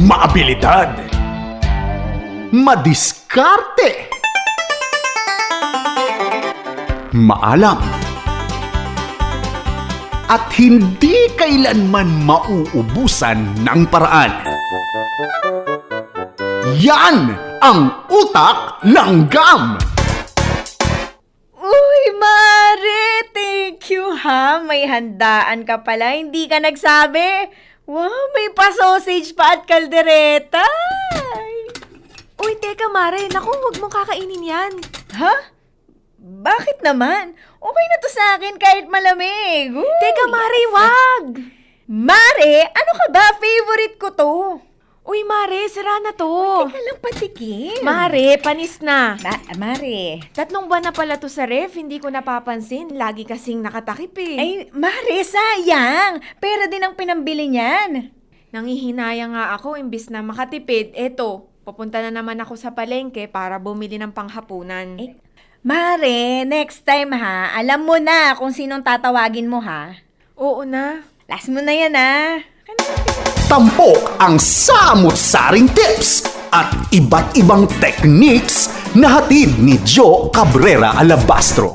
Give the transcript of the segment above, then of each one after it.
maabilidad, madiskarte, maalam, at hindi kailanman mauubusan ng paraan. Yan ang utak ng GAM! Uy, Mare! Thank you, ha? May handaan ka pala. Hindi ka nagsabi. Wow, may pa-sausage pa at kaldereta. Uy, teka Mare, naku, huwag mong kakainin yan. Ha? Bakit naman? Okay na to sa akin kahit malamig. Uy. Teka Mare, wag! Mare, ano ka ba? Favorite ko to. Uy, Mare, sira na to. Teka lang patikim. Mare, panis na. Ma- Mare. Tatlong buwan na pala to sa ref, hindi ko napapansin. Lagi kasing nakatakip eh. Ay, Mare, sayang. Pera din ang pinambili niyan. Nangihinaya nga ako, imbis na makatipid. Eto, papunta na naman ako sa palengke para bumili ng panghapunan. Eh, Mare, next time ha, alam mo na kung sinong tatawagin mo ha. Oo na. Last mo na yan ha. Tampok ang samot-saring tips at iba't ibang techniques na hatid ni Joe Cabrera Alabastro.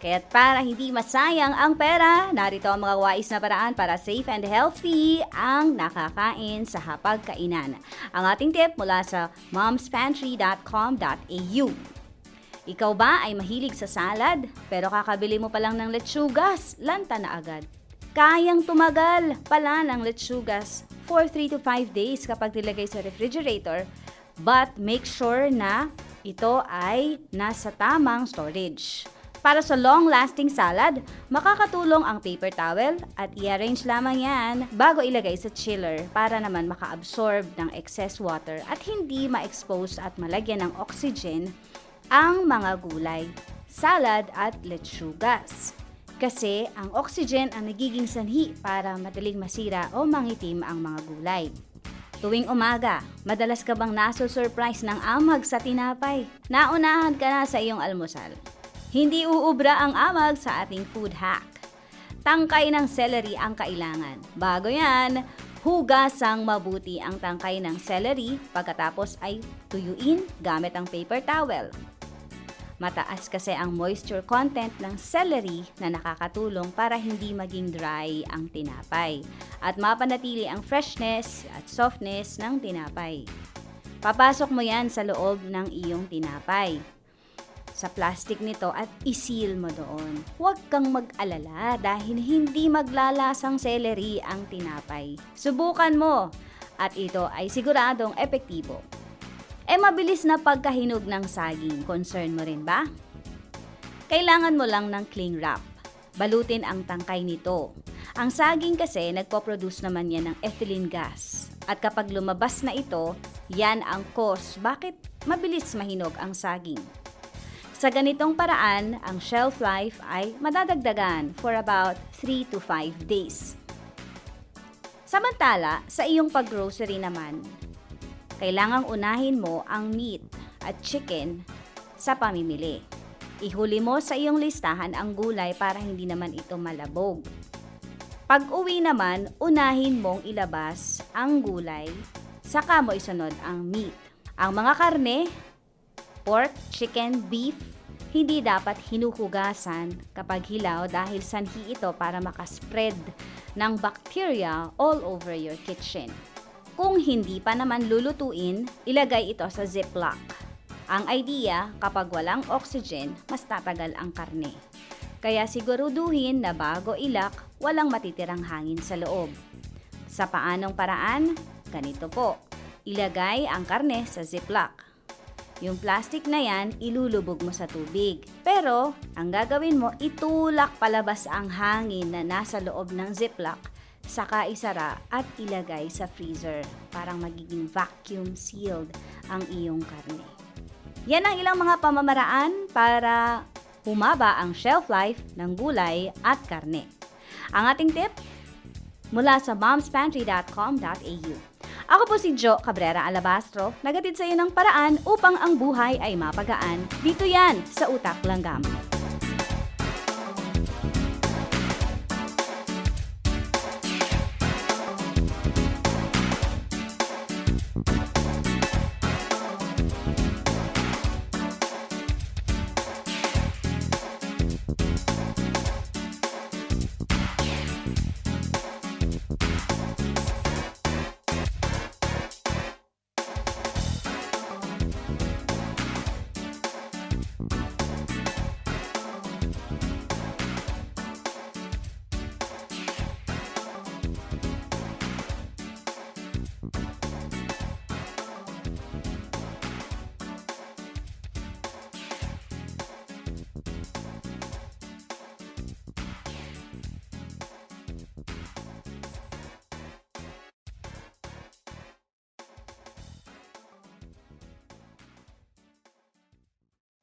Kaya't para hindi masayang ang pera, narito ang mga wais na paraan para safe and healthy ang nakakain sa hapagkainan. Ang ating tip mula sa momspantry.com.au. Ikaw ba ay mahilig sa salad, pero kakabili mo pa lang ng letsugas, lanta na agad? Kayang tumagal pala ng letsugas for 3 to 5 days kapag nilagay sa refrigerator, but make sure na ito ay nasa tamang storage. Para sa long-lasting salad, makakatulong ang paper towel at i-arrange lamang yan bago ilagay sa chiller para naman maka-absorb ng excess water at hindi ma-expose at malagyan ng oxygen ang mga gulay, salad at lechugas. Kasi ang oxygen ang nagiging sanhi para madaling masira o mangitim ang mga gulay. Tuwing umaga, madalas ka bang naso-surprise ng amag sa tinapay? Naunahan ka na sa iyong almusal. Hindi uubra ang amag sa ating food hack. Tangkay ng celery ang kailangan. Bago yan, hugasang mabuti ang tangkay ng celery pagkatapos ay tuyuin gamit ang paper towel. Mataas kasi ang moisture content ng celery na nakakatulong para hindi maging dry ang tinapay at mapanatili ang freshness at softness ng tinapay. Papasok mo yan sa loob ng iyong tinapay sa plastic nito at isil mo doon. Huwag kang mag-alala dahil hindi maglalasang celery ang tinapay. Subukan mo at ito ay siguradong epektibo. E mabilis na pagkahinog ng saging. Concern mo rin ba? Kailangan mo lang ng cling wrap. Balutin ang tangkay nito. Ang saging kasi nagpo-produce naman yan ng ethylene gas. At kapag lumabas na ito, yan ang cause bakit mabilis mahinog ang saging. Sa ganitong paraan, ang shelf life ay madadagdagan for about 3 to 5 days. Samantala, sa iyong paggrocery naman, kailangang unahin mo ang meat at chicken sa pamimili. Ihuli mo sa iyong listahan ang gulay para hindi naman ito malabog. Pag uwi naman, unahin mong ilabas ang gulay, saka mo isunod ang meat. Ang mga karne, pork, chicken, beef, hindi dapat hinuhugasan kapag hilaw dahil sanhi ito para makaspread ng bacteria all over your kitchen. Kung hindi pa naman lulutuin, ilagay ito sa ziplock. Ang idea, kapag walang oxygen, mas tatagal ang karne. Kaya siguruduhin na bago ilak, walang matitirang hangin sa loob. Sa paanong paraan? Ganito po. Ilagay ang karne sa ziplock. Yung plastic na yan, ilulubog mo sa tubig. Pero, ang gagawin mo, itulak palabas ang hangin na nasa loob ng ziplock, saka isara at ilagay sa freezer. Parang magiging vacuum sealed ang iyong karne. Yan ang ilang mga pamamaraan para humaba ang shelf life ng gulay at karne. Ang ating tip mula sa momspantry.com.au. Ako po si Jo Cabrera Alabastro, nagatid sa iyo ng paraan upang ang buhay ay mapagaan. Dito yan sa Utak Langgam.